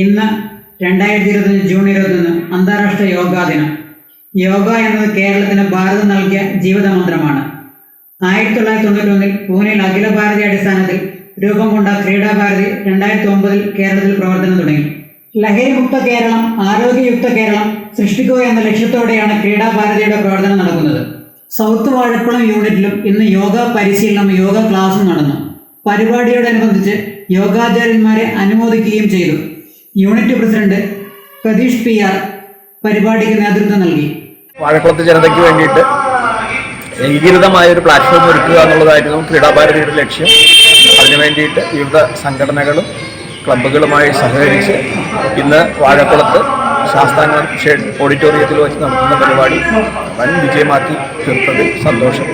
ഇന്ന് രണ്ടായിരത്തി ഇരുപത്തഞ്ച് ജൂൺ ഇരുപത്തൊന്ന് അന്താരാഷ്ട്ര യോഗാ ദിനം. യോഗ എന്നത് കേരളത്തിന് ഭാരതം നൽകിയ ജീവിതമന്ത്രമാണ്. ആയിരത്തി തൊള്ളായിരത്തി തൊണ്ണൂറ്റൊന്നിൽ പൂനെയിൽ അഖില ഭാരതി അടിസ്ഥാനത്തിൽ രൂപം കൊണ്ട ക്രീഡാഭാരതി രണ്ടായിരത്തി ഒമ്പതിൽ കേരളത്തിൽ പ്രവർത്തനം തുടങ്ങി. ലഹരിമുക്ത കേരളം ആരോഗ്യയുക്ത കേരളം സൃഷ്ടിക്കുക എന്ന ലക്ഷ്യത്തോടെയാണ് ക്രീഡാഭാരതിയുടെ പ്രവർത്തനം നടക്കുന്നത്. സൗത്ത് വാഴക്കുളം യൂണിറ്റിലും ഇന്ന് യോഗ പരിശീലനം യോഗ ക്ലാസും നടന്നു. പരിപാടിയോടനുബന്ധിച്ച് യോഗാചാര്യന്മാരെ അനുമോദിക്കുകയും ചെയ്തു. Unit president Pratheesh P R പരിപാടിക്ക് നേതൃത്വം നൽകി. വാഴക്കുളത്ത് ജനതയ്ക്ക് വേണ്ടിയിട്ട് ഏകീകൃതമായ ഒരു പ്ലാറ്റ്ഫോം ഒരുക്കുക എന്നുള്ളതായിരുന്നു ക്രീഡാഭാരതിയുടെ ലക്ഷ്യം. അതിനു വേണ്ടിയിട്ട് വിവിധ സംഘടനകളും ക്ലബ്ബുകളുമായി സഹകരിച്ച് ഇന്ന് വാഴക്കുളത്ത് ശാസ്താംഗം ഷെഡ് ഓഡിറ്റോറിയത്തിൽ വെച്ച് നടത്തുന്ന പരിപാടി വൻ വിജയമാക്കി തീർത്തതിൽ സന്തോഷം.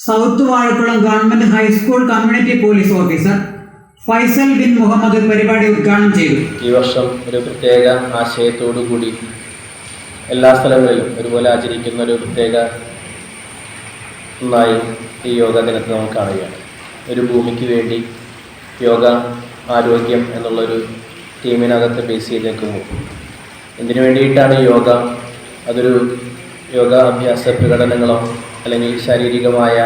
South Vazhakulam government high school community police officer Faisal bin Muhammad പരിപാടി ഉദ്ഘാടനം ചെയ്തു. ഈ വർഷം ഒരു പ്രത്യേക ആശയത്തോടു കൂടി എല്ലാ സ്ഥലങ്ങളിലും ഒരുപോലെ ആചരിക്കുന്ന ഒരു പ്രത്യേക ഒന്നായി ഈ യോഗ ദിനത്തെ നമുക്ക് കാണുകയാണ്. ഒരു ഭൂമിക്ക് വേണ്ടി യോഗ ആരോഗ്യം എന്നുള്ളൊരു ടീമിനകത്ത് ബേസ് ചെയ്തേക്കുമ്പോൾ എന്തിനു വേണ്ടിയിട്ടാണ് യോഗ? അതൊരു യോഗ അഭ്യാസ പ്രകടനങ്ങളോ അല്ലെങ്കിൽ ശാരീരികമായ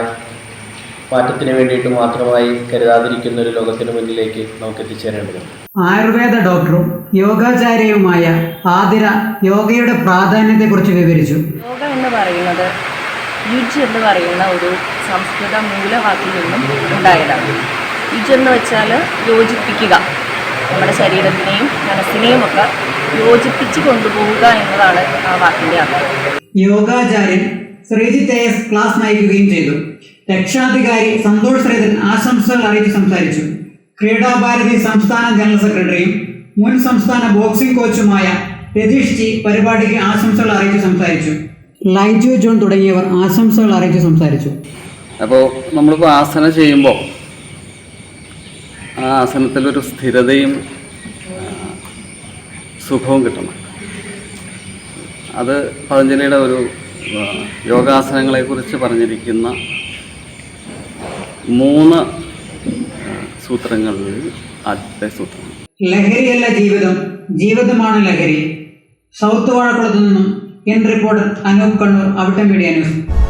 മാറ്റത്തിന് വേണ്ടിയിട്ട് മാത്രമായി കരുതാതിരിക്കുന്ന ഒരു ലോകത്തിന് മുന്നിലേക്ക് നമുക്ക് എത്തിച്ചേരേണ്ടതുണ്ട് ആയുർവേദ ഡോക്ടറും യോഗാചാര്യയുമായ ആതിര യോഗയുടെ പ്രാധാന്യത്തെക്കുറിച്ച് വിവരിച്ചു. യോഗ എന്ന് പറയുന്നത് യുജ് എന്ന് പറയുന്ന ഒരു സംസ്കൃത മൂലവാക്കിൽ നിന്നും ഉണ്ടായതാണ്. യുജ് എന്ന് വെച്ചാൽ യോജിപ്പിക്കുക. നമ്മുടെ ശരീരത്തിനെയും മനസ്സിനെയും ഒക്കെ യോജിപ്പിച്ച് കൊണ്ടുപോവുക എന്നതാണ് ആ വാക്കിന്റെ അർത്ഥം. യോഗാചാര്യൻ ശ്രീജിത്ത് എസ് ക്ലാസ് നയിക്കുകയും ചെയ്തു. രക്ഷാധികാരി സന്തോഷ് ശ്രീധരൻ ആശംസകൾ അറിയിച്ച് സംസാരിച്ചു. ക്രീഡാഭാരതി സംസ്ഥാന ജനറൽ സെക്രട്ടറിയും മുൻ സംസ്ഥാന ബോക്സിംഗ് കോച്ചുമായ രതീഷ് ജി പരിപാടിക്ക് ആശംസകൾ അറിയിച്ച് സംസാരിച്ചു. ലൈജു ജോൺ തുടങ്ങിയവർ ആശംസകൾ അറിയിച്ച് സംസാരിച്ചു. അപ്പോൾ നമ്മളിപ്പോൾ ആസനം ചെയ്യുമ്പോൾ ആ ആസനത്തിലൊരു സ്ഥിരതയും സുഖവും കിട്ടണം. അത് പതഞ്ജലിയുടെ ഒരു യോഗാസനങ്ങളെക്കുറിച്ച് പറഞ്ഞിരിക്കുന്ന മൂന്ന് സൂത്രങ്ങളിൽ ആദ്യത്തെ സൂത്രം. ലഹരിയല്ല ജീവിതം. ജീവിതമാണ് ലഹരി. സൗത്ത് വാഴക്കുളത്തു നിന്നും N reporter Anoop Kannur Avittam media news.